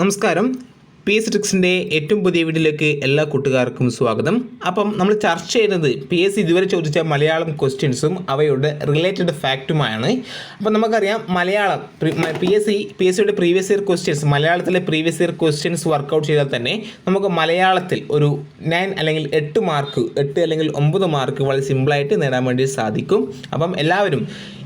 നമസ്കാരം. P S ട്രിക്സിന്റെ ഏറ്റവും പുതിയ വീഡിയോയിലേക്ക് എല്ലാ കൂട്ടുകാർക്കും സ്വാഗതം. അപ്പം നമ്മൾ ചർച്ച ചെയ്യുന്നത് പി എസ് ഇതുവരെ ചോദിച്ച മലയാളം ക്വസ്റ്റ്യൻസും അവയുടെ റിലേറ്റഡ് ഫാക്റ്റുമാണ് അപ്പം നമുക്കറിയാം Malayalam P S C P S സിയുടെ പ്രീവിയസ് ഇയർ ക്വസ്റ്റ്യൻസ് മലയാളത്തിലെ പ്രീവിയസ് ഇയർ ക്വസ്റ്റ്യൻസ് വർക്കൗട്ട് ചെയ്താൽ തന്നെ നമുക്ക് മലയാളത്തിൽ ഒരു നയൻ അല്ലെങ്കിൽ എട്ട് മാർക്ക് എട്ട് അല്ലെങ്കിൽ ഒമ്പത് മാർക്ക് വളരെ സിമ്പിളായിട്ട് നേടാൻ വേണ്ടി സാധിക്കും. അപ്പം എല്ലാവരും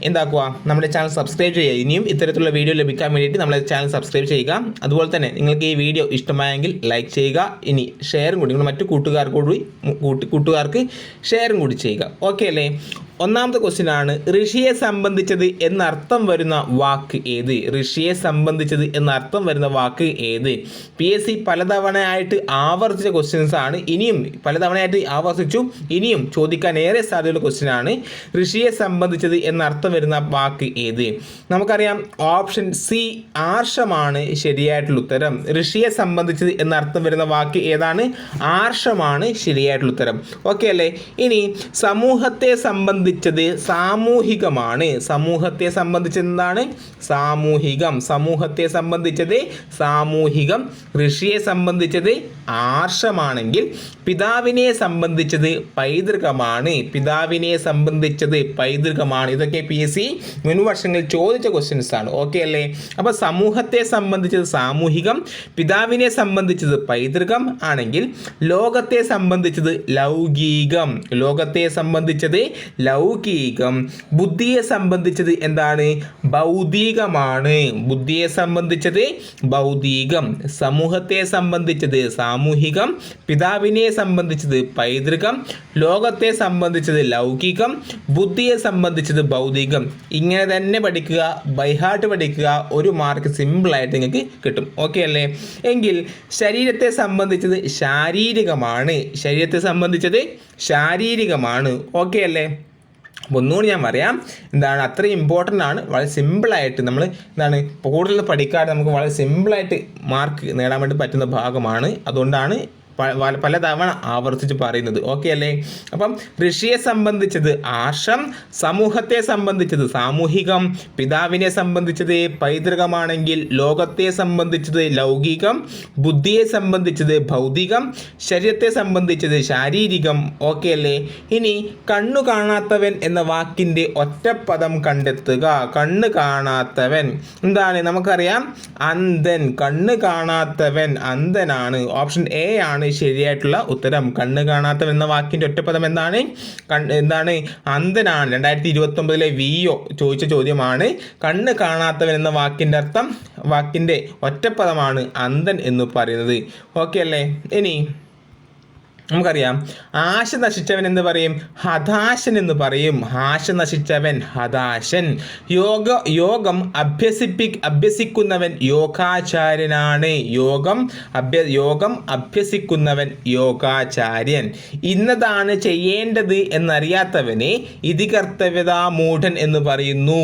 എന്താക്കുക? നമ്മുടെ ചാനൽ സബ്സ്ക്രൈബ് ചെയ്യുക. ഇനിയും ഇത്തരത്തിലുള്ള വീഡിയോ ലഭിക്കാൻ വേണ്ടിയിട്ട് നമ്മുടെ ചാനൽ സബ്സ്ക്രൈബ് ചെയ്യുക. അതുപോലെ തന്നെ നിങ്ങൾക്ക് ഈ വീഡിയോ ഇഷ്ടമായെങ്കിൽ ലൈക്ക് ചെയ്യുക. ഇനി ഷെയറും കൂടി നിങ്ങൾ മറ്റു കൂട്ടുകാർക്ക് കൂടി കൂട്ടി കൂട്ടുകാർക്ക് ഷെയറും കൂടി ചെയ്യുക. ഓക്കെ അല്ലേ? ഒന്നാമത്തെ ക്വസ്റ്റ്യൻ ആണ് ഋഷിയെ സംബന്ധിച്ചത് എന്നർത്ഥം വരുന്ന വാക്ക് ഏത്? ഋഷിയെ സംബന്ധിച്ചത് എന്നർത്ഥം വരുന്ന വാക്ക് ഏത്? പി എസ് സി പലതവണയായിട്ട് ആവർത്തിച്ച ക്വസ്റ്റ്യൻസ് ആണ്. ഇനിയും പലതവണയായിട്ട് ആവർത്തിച്ചു. ഇനിയും ചോദിക്കാൻ ഏറെ സാധ്യതയുള്ള ക്വസ്റ്റ്യൻ ആണ് ഋഷിയെ സംബന്ധിച്ചത് എന്നർത്ഥം വരുന്ന വാക്ക് ഏത്? നമുക്കറിയാം ഓപ്ഷൻ സി ആർഷമാണ് ശരിയായിട്ടുള്ള ഉത്തരം. ഋഷിയെ സംബന്ധിച്ചത് എന്നർത്ഥം വരുന്ന വാക്ക് ഏതാണ്? ആർഷമാണ് ശരിയായിട്ടുള്ള ഉത്തരം. ഓക്കെ അല്ലേ? ഇനി സമൂഹത്തെ സംബന്ധിച്ചത് സാമൂഹികമാണ്. സമൂഹത്തെ സംബന്ധിച്ചത് എന്താണ് സാമൂഹികം. സമൂഹത്തെ സംബന്ധിച്ചത് സാമൂഹികം. ഋഷിയെ സംബന്ധിച്ചത് ആർഷമാണെങ്കിൽ പിതാവിനെ സംബന്ധിച്ചത് പൈതൃകമാണ്. പിതാവിനെ സംബന്ധിച്ചത് പൈതൃകമാണ്. ഇതൊക്കെ പി എസ് സി മുൻ വർഷങ്ങളിൽ ചോദിച്ച ക്വസ്റ്റ്യൻസ് ആണ്. ഓക്കെ അല്ലേ? അപ്പോൾ സമൂഹത്തെ സംബന്ധിച്ചത് സാമൂഹികം പിതാവിനെ സംബന്ധിച്ചത് പൈതൃകം ആണെങ്കിൽ ലോകത്തെ സംബന്ധിച്ചത് ലൗകികം. ലോകത്തെ സംബന്ധിച്ചത് ലൗകികം. ബുദ്ധിയെ സംബന്ധിച്ചത് എന്താണ്? ഭൗതികമാണ്. ബുദ്ധിയെ സംബന്ധിച്ചത് ഭൗതികം. സമൂഹത്തെ സംബന്ധിച്ചത് സാമൂഹികം. പിതാവിനെ സംബന്ധിച്ചത് പൈതൃകം. ലോകത്തെ സംബന്ധിച്ചത് ലൗകികം. ബുദ്ധിയെ സംബന്ധിച്ചത് ഭൗതികം. ഇങ്ങനെ തന്നെ പഠിക്കുക ബൈഹാർട്ട് പഠിക്കുക ഒരു മാർക്ക് സിമ്പിളായിട്ട് നിങ്ങൾക്ക് കിട്ടും. ഓക്കെ അല്ലേ? എങ്കിൽ ശരീരത്തെ സംബന്ധിച്ചത് ശാരീരികമാണ്. ശരീരത്തെ സംബന്ധിച്ചത് ശാരീരികമാണ്. ഓക്കെ അല്ലേ? അപ്പോൾ ഒന്നുകൂടി ഞാൻ പറയാം. എന്താണ് അത്രയും ഇമ്പോർട്ടന്റ് ആണ്. വളരെ സിമ്പിളായിട്ട് നമ്മൾ എന്താണ് കൂടുതൽ പഠിക്കാതെ നമുക്ക് വളരെ സിമ്പിളായിട്ട് മാർക്ക് നേടാൻ വേണ്ടി പറ്റുന്ന ഭാഗമാണ്. അതുകൊണ്ടാണ് പല തവണ ആവർത്തിച്ച് പറയുന്നത്. ഓക്കെ അല്ലേ? അപ്പം ഋഷിയെ സംബന്ധിച്ചത് ആശം സമൂഹത്തെ സംബന്ധിച്ചത് സാമൂഹികം പിതാവിനെ സംബന്ധിച്ചത് പൈതൃകമാണെങ്കിൽ ലോകത്തെ സംബന്ധിച്ചത് ലൗകികം ബുദ്ധിയെ സംബന്ധിച്ചത് ഭൗതികം ശരീരത്തെ സംബന്ധിച്ചത് ശാരീരികം. ഓക്കെ അല്ലേ? ഇനി കണ്ണു കാണാത്തവൻ എന്ന വാക്കിന്റെ ഒറ്റപ്പദം കണ്ടെത്തുക. കണ്ണ് കാണാത്തവൻ. എന്താണ്? നമുക്കറിയാം അന്ധൻ. കണ്ണ് കാണാത്തവൻ അന്ധനാണ്. ഓപ്ഷൻ എ ആണ് ശരിയായിട്ടുള്ള ഉത്തരം. കണ്ണ് കാണാത്തവൻ എന്ന വാക്കിന്റെ ഒറ്റപ്പദം എന്താണ്? എന്താണ്? അന്ധനാണ്. രണ്ടായിരത്തി ഇരുപത്തി ഒമ്പതിലെ വി ഒ ചോദിച്ച ചോദ്യമാണ്. കണ്ണ് കാണാത്തവൻ എന്ന വാക്കിന്റെ അർത്ഥം വാക്കിന്റെ ഒറ്റപ്പദമാണ് അന്ധൻ എന്ന് പറയുന്നത്. ഓക്കെ അല്ലേ? ഇനി നമുക്കറിയാം ആശ നശിച്ചവൻ എന്ന് പറയും ഹതാശൻ എന്ന് പറയും. ആശ നശിച്ചവൻ ഹതാശൻ. യോഗ യോഗം അഭ്യസിപ്പി അഭ്യസിക്കുന്നവൻ യോഗാചാര്യനാണ്. യോഗം അഭ്യ യോഗം അഭ്യസിക്കുന്നവൻ യോഗാചാര്യൻ. ഇന്നതാണ് ചെയ്യേണ്ടത് എന്നറിയാത്തവനെ ഇതികർത്തവ്യതാ മൂഢൻ എന്ന് പറയുന്നു.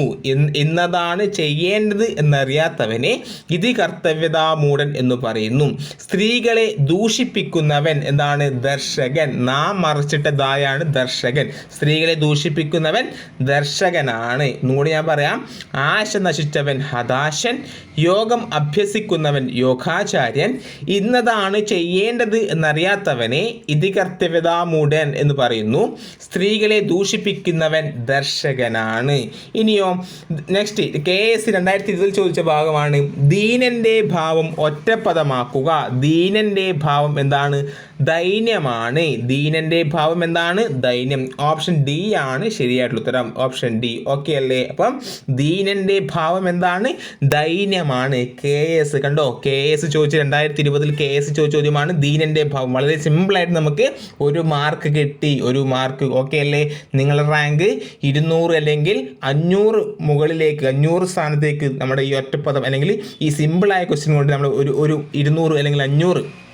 ഇന്നതാണ് ചെയ്യേണ്ടത് എന്നറിയാത്തവനെ ഇതികർത്തവ്യതാ മൂഢൻ എന്ന് പറയുന്നു. സ്ത്രീകളെ ദൂഷിപ്പിക്കുന്നവൻ എന്താണ്? ദർശകൻ. നാം മറച്ചിട്ട ദായാണ് ദർശകൻ. സ്ത്രീകളെ ദൂഷിപ്പിക്കുന്നവൻ ദർശകനാണ്. എന്നുകൂടി ഞാൻ പറയാം. ആശ നശിച്ചവൻ ഹതാശൻ യോഗം അഭ്യസിക്കുന്നവൻ യോഗാചാര്യൻ. ഇന്നതാണ് ചെയ്യേണ്ടത് എന്നറിയാത്തവനെ ഇതികർത്തവ്യതാമൂടൻ എന്ന് പറയുന്നു. സ്ത്രീകളെ ദൂഷിപ്പിക്കുന്നവൻ ദർശകനാണ്. ഇനിയോ നെക്സ്റ്റ് കെ എസ് രണ്ടായിരത്തി ഇരുപതിൽ ചോദിച്ച ഭാഗമാണ്. ദീനന്റെ ഭാവം ഒറ്റപ്പദമാക്കുക. ദീനന്റെ ഭാവം എന്താണ്? ദൈന്യമാണ്. ദീനന്റെ ഭാവം എന്താണ്? ദൈന്യം. ഓപ്ഷൻ ഡി ആണ് ശരിയായിട്ടുള്ള ഉത്തരം. Option D. ഓക്കെ അല്ലേ? അപ്പം ദീനന്റെ ഭാവം എന്താണ്? ദൈന്യമാണ്. കെ എസ് കണ്ടോ? കെ എസ് ചോദിച്ച രണ്ടായിരത്തി ഇരുപതിൽ കെ എസ് ചോദിച്ച ചോദ്യമാണ് ദീനന്റെ ഭാവം. വളരെ സിമ്പിളായിട്ട് നമുക്ക് ഒരു മാർക്ക് കിട്ടി. ഒരു മാർക്ക് ഓക്കെ അല്ലേ? നിങ്ങളുടെ റാങ്ക് ഇരുന്നൂറ് അല്ലെങ്കിൽ അഞ്ഞൂറ് മുകളിലേക്ക് അഞ്ഞൂറ് സ്ഥാനത്തേക്ക് നമ്മുടെ ഈ ഒറ്റപ്പദം അല്ലെങ്കിൽ ഈ സിമ്പിളായ ക്വസ്റ്റ്യൻ കൊണ്ട് നമ്മൾ ഒരു ഒരു ഇരുന്നൂറ് അല്ലെങ്കിൽ അഞ്ഞൂറ്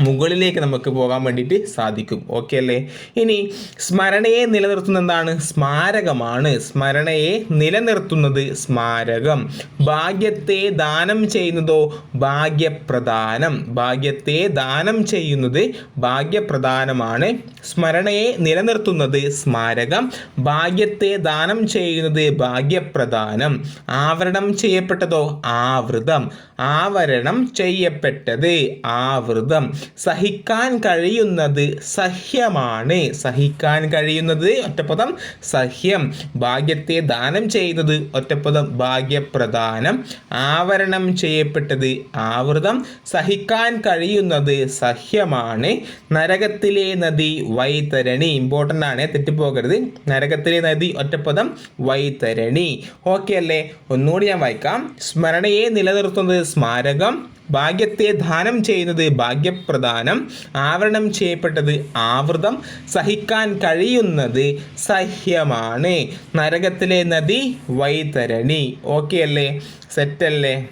മുകളിലേക്ക് നമുക്ക് പോകാൻ വേണ്ടിയിട്ട് സാധിക്കും. ഓക്കെ അല്ലേ? ഇനി സ്മരണയെ നിലനിർത്തുന്ന എന്താണ്? സ്മാരകമാണ്. സ്മരണയെ നിലനിർത്തുന്നത് സ്മാരകം. ഭാഗ്യത്തെ ദാനം ചെയ്യുന്നതോ ഭാഗ്യപ്രദാനം. ഭാഗ്യത്തെ ദാനം ചെയ്യുന്നത് ഭാഗ്യപ്രദാനമാണ്. സ്മരണയെ നിലനിർത്തുന്നത് സ്മാരകം. ഭാഗ്യത്തെ ദാനം ചെയ്യുന്നത് ഭാഗ്യപ്രദാനം. ആവരണം ചെയ്യപ്പെട്ടതോ ആവൃതം. ആവരണം ചെയ്യപ്പെട്ടത് ആവൃതം. സഹിക്കാൻ കഴിയുന്നത് സഹ്യമാണ്. സഹിക്കാൻ കഴിയുന്നത് ഒറ്റപ്പദം സഹ്യം. ഭാഗ്യത്തെ ദാനം ചെയ്യുന്നത് ഒറ്റപ്പദം ഭാഗ്യപ്രദാനം. ആവരണം ചെയ്യപ്പെട്ടത് ആവൃതം. സഹിക്കാൻ കഴിയുന്നത് സഹ്യമാണ്. നരകത്തിലെ നദി വൈതരണി. ഇമ്പോർട്ടന്റ് ആണ് തെറ്റിപ്പോകരുത്. നരകത്തിലെ നദി ഒറ്റപ്പദം വൈതരണി. ഓക്കെ അല്ലേ? ഒന്നുകൂടി ഞാൻ വായിക്കാം. സ്മരണയെ നിലനിർത്തുന്നത് സ്മാരകം. ഭാഗ്യത്തെ ദാനം ചെയ്യുന്നത് ഭാഗ്യപ്രദാനം ആവരണം ചെയ്യപ്പെട്ടത് ആവൃതം സഹിക്കാൻ കഴിയുന്നത് സഹ്യമാണ്. നരകത്തിലെ നദി വൈതരണി. ഓക്കെ അല്ലേ? സെറ്റല്ലേ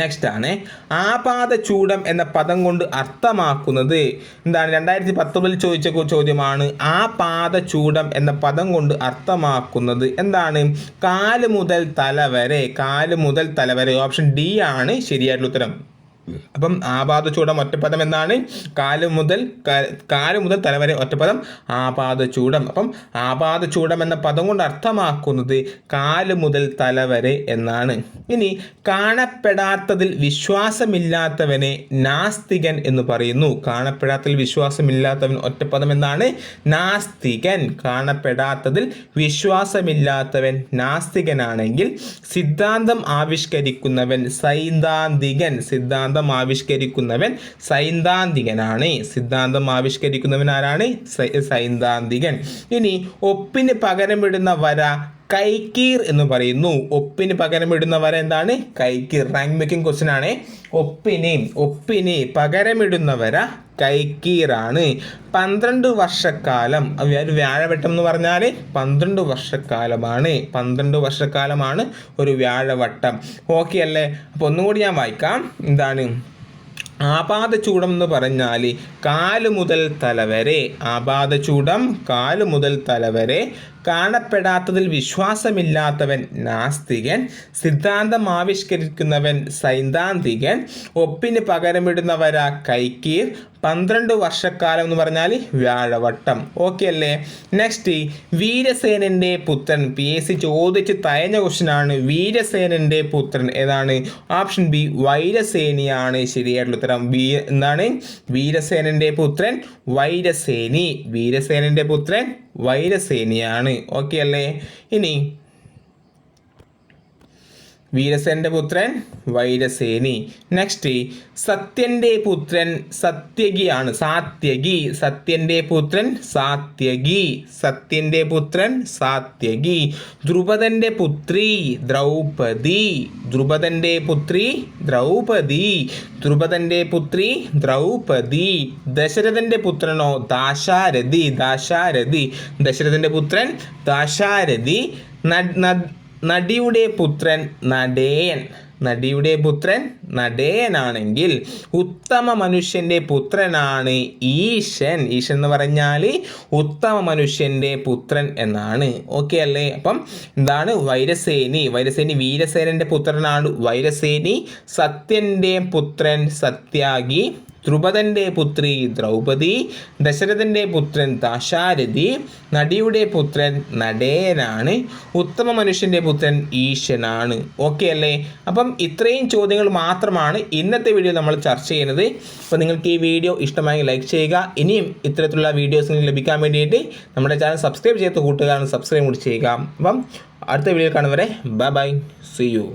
നെക്സ്റ്റ് ആണ്. ആപാത ചൂടം എന്ന പദം കൊണ്ട് അർത്ഥമാക്കുന്നത് എന്താണ്? രണ്ടായിരത്തി പത്തൊമ്പതിൽ ചോദിച്ച ചോദ്യമാണ് ആ പാത ചൂടം എന്ന പദം കൊണ്ട് അർത്ഥമാക്കുന്നത് എന്താണ്? കാൽ മുതൽ തല വരെ കാൽ മുതൽ തല വരെ. ഓപ്ഷൻ ഡി ആണ്. ശരിയായിട്ടുള്ള ഉത്തരം. അപ്പം ആപാത ചൂടം ഒറ്റപ്പദം എന്നാണ് കാൽ മുതൽ കാൽ മുതൽ തലവരെ ഒറ്റപ്പദം ആപാത ചൂടം അപ്പം ആപാത ചൂടം എന്ന പദം കൊണ്ട് അർത്ഥമാക്കുന്നത് കാൽ മുതൽ തലവരെ എന്നാണ്. ഇനി കാണപ്പെടാത്തതിൽ വിശ്വാസമില്ലാത്തവനെ നാസ്തികൻ എന്ന് പറയുന്നു. കാണപ്പെടാത്തതിൽ വിശ്വാസമില്ലാത്തവൻ ഒറ്റപ്പദം എന്നാണ് നാസ്തികൻ. കാണപ്പെടാത്തതിൽ വിശ്വാസമില്ലാത്തവൻ നാസ്തികനാണെങ്കിൽ സിദ്ധാന്തം ആവിഷ്കരിക്കുന്നവൻ സൈദ്ധാന്തികൻ. സിദ്ധാന്തം സിദ്ധാന്തം ആവിഷ്കരിക്കുന്നവൻ സൈദ്ധാന്തികനാണ്. സിദ്ധാന്തം ആവിഷ്കരിക്കുന്നവൻ ആരാണ്? സൈദ്ധാന്തികൻ. ഇനി ഒപ്പിന് പകരമിടുന്ന വര കൈക്കീർ എന്ന് പറയുന്നു. ഒപ്പിന് പകരം വര എന്താണ്? കൈക്കീർ. റാങ്ക് മേക്കിംഗ് ക്വസ്റ്റ്യൻ ആണ്. ഒപ്പിനെ ഒപ്പിനെ പകരമിടുന്നവര കൈക്കീറാണ് പന്ത്രണ്ട് വർഷക്കാലം ഒരു വ്യാഴവട്ടം എന്ന് പറഞ്ഞാൽ പന്ത്രണ്ട് വർഷക്കാലമാണ്. പന്ത്രണ്ട് വർഷക്കാലമാണ് ഒരു വ്യാഴവട്ടം. ഓക്കെ അല്ലേ? അപ്പോൾ ഒന്നുകൂടി ഞാൻ വായിക്കാം. എന്താണ്? ആപാദ ചൂടം എന്ന് പറഞ്ഞാൽ കാൽ മുതൽ തലവരെ ആപാദ ചൂടം കാൽ മുതൽ തലവരെ കാണപ്പെടാത്തതിൽ വിശ്വാസമില്ലാത്തവൻ നാസ്തികൻ സിദ്ധാന്തം ആവിഷ്കരിക്കുന്നവൻ സൈദ്ധാന്തികൻ ഒപ്പിന് പകരമിടുന്നവരാ കൈക്കീർ പന്ത്രണ്ട് വർഷക്കാലം എന്ന് പറഞ്ഞാൽ വ്യാഴവട്ടം. ഓക്കെ അല്ലേ? നെക്സ്റ്റ് വീരസേനന്റെ പുത്രൻ. പി എസ് സി ചോദിച്ച് തയഞ്ഞ ക്വസ്റ്റ്യനാണ് വീരസേനന്റെ പുത്രൻ ഏതാണ്? ഓപ്ഷൻ ബി വൈരസേനിയാണ്. ശരിയായിട്ടുള്ള ഉത്തരം. വീ എന്താണ്? വീരസേനന്റെ പുത്രൻ വൈരസേനി. വീരസേനന്റെ പുത്രൻ വൈരസേനിയാണ്. ഓക്കെ അല്ലേ? ഇനി വീരസേനന്റെ പുത്രൻ വൈരസേനി. നെക്സ്റ്റ് സത്യന്റെ പുത്രൻ സത്യകിയാണ് സാത്യകി സത്യന്റെ പുത്രൻ സാത്യകി സത്യന്റെ പുത്രൻ സാത്യകി ദ്രുപദന്റെ പുത്രി ദ്രൗപദി. ദ്രുപദന്റെ പുത്രി ദ്രൗപദി. ദ്രുപദന്റെ പുത്രി ദ്രൗപദി. ദശരഥന്റെ പുത്രനോ ദാശാരഥി. ദാശാരഥി. ദശരഥന്റെ പുത്രൻ ദാശാരഥി. നടിയുടെ പുത്രൻ നടേയൻ. നടിയുടെ പുത്രൻ നടേയനാണെങ്കിൽ ഉത്തമ മനുഷ്യന്റെ പുത്രനാണ് ഈശൻ. ഈശൻ എന്ന് പറഞ്ഞാൽ ഉത്തമ മനുഷ്യന്റെ പുത്രൻ എന്നാണ്. ഓക്കെ അല്ലേ? അപ്പം എന്താണ്? വൈരസേനി. വൈരസേനി വീരസേനന്റെ പുത്രനാണ്. വൈരസേനി സത്യന്റെ പുത്രൻ സത്യാഗി ദ്രുപദന്റെ പുത്രി ദ്രൗപദി ദശരഥന്റെ പുത്രൻ ദാശാരഥി നടിയുടെ പുത്രൻ നടേനാണ് ഉത്തമ മനുഷ്യന്റെ പുത്രൻ ഈശനാണ് ഓക്കെ അല്ലേ? അപ്പം ഇത്രയും ചോദ്യങ്ങൾ മാത്രമാണ് ഇന്നത്തെ വീഡിയോ നമ്മൾ ചർച്ച ചെയ്യുന്നത്. അപ്പോൾ നിങ്ങൾക്ക് ഈ വീഡിയോ ഇഷ്ടമായി ലൈക്ക് ചെയ്യുക. ഇനിയും ഇത്തരത്തിലുള്ള വീഡിയോസ് ലഭിക്കാൻ വേണ്ടിയിട്ട് നമ്മുടെ ചാനൽ സബ്സ്ക്രൈബ് ചെയ്ത് കൂട്ടുകാരാണ് സബ്സ്ക്രൈബ് കൂടി ചെയ്യുക. അപ്പം അടുത്ത വീഡിയോ കാണുന്നവരെ ബൈ ബൈ സി യു